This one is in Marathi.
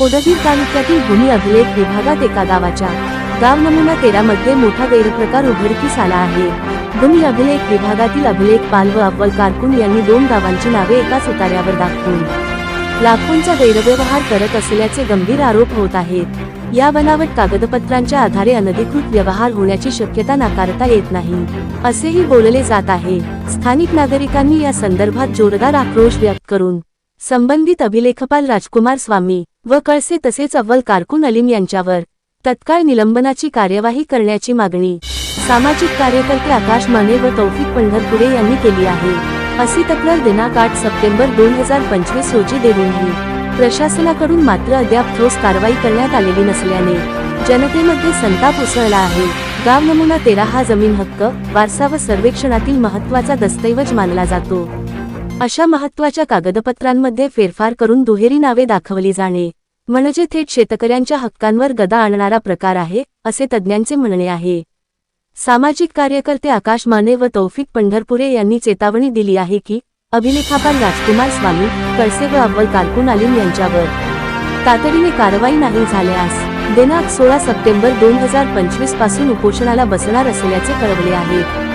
ओदगीर तालुक्यातील भूमी अभिलेख विभागात एका गावाच्या. गाव नमुना तेरा मध्ये मोठा गैरप्रकार उघडकीस आला आहे. भूमी अभिलेख विभागातील अभिलेख पाल व अव्वल कारकुन यांनी दोन गावांची नावे एकाच उतार्यावर दाखवून. लाखोंचा गैरव्यवहार करत असल्याचे गंभीर आरोप होत आहेत. या बनावट कागदपत्रांच्या आधारे अनधिकृत व्यवहार होण्याची शक्यता नाकारता येत नाही. असेही बोलले जात आहे. स्थानिक नागरिकांनी या संदर्भात जोरदार आक्रोश व्यक्त करून संबंधित अभिलेखपाल राजकुमार स्वामी व कळसे तसेच अव्वल कारकुन अलीम यांच्यावर तत्काळ निलंबनाची कार्यवाही करण्याची मागणी सामाजिक कार्यकर्ते आकाश माने व तौफिक पंढरपुरे यांनी केली आहे. अशी तक्रार दिनांक आठ सप्टेंबर दोन हजार पंचवीस रोजी देऊनही प्रशासनाकडून मात्र अद्याप ठोस कारवाई करण्यात आलेली नसल्याने जनतेमध्ये संताप उसळला आहे. गाव नमुना तेरा हा जमीन हक्क वारसा व सर्वेक्षणातील महत्त्वाचा दस्तऐवज मानला जातो. अशा महत्त्वाच्या कागदपत्रांमध्ये फेरफार करून दुहेरी नावे दाखवली जाणे म्हणजे थेट शेतकऱ्यांच्या हक्कांवर गदा आणणारा प्रकार आहे असे तज्ज्ञांचे म्हणणे आहे. सामाजिक कार्यकर्ते आकाश माने व तौफिक पंढरपुरे यांनी चेतावणी दिली आहे की अभिलेखापाल राजकुमार स्वामी कळसे व अव्वल कारकुन आलिम यांच्यावर तातडीने कारवाई नाही झाल्यास दिनांक सोळा सप्टेंबर दोन हजार पंचवीसपासून उपोषणाला बसणार असल्याचे कळवले आहे.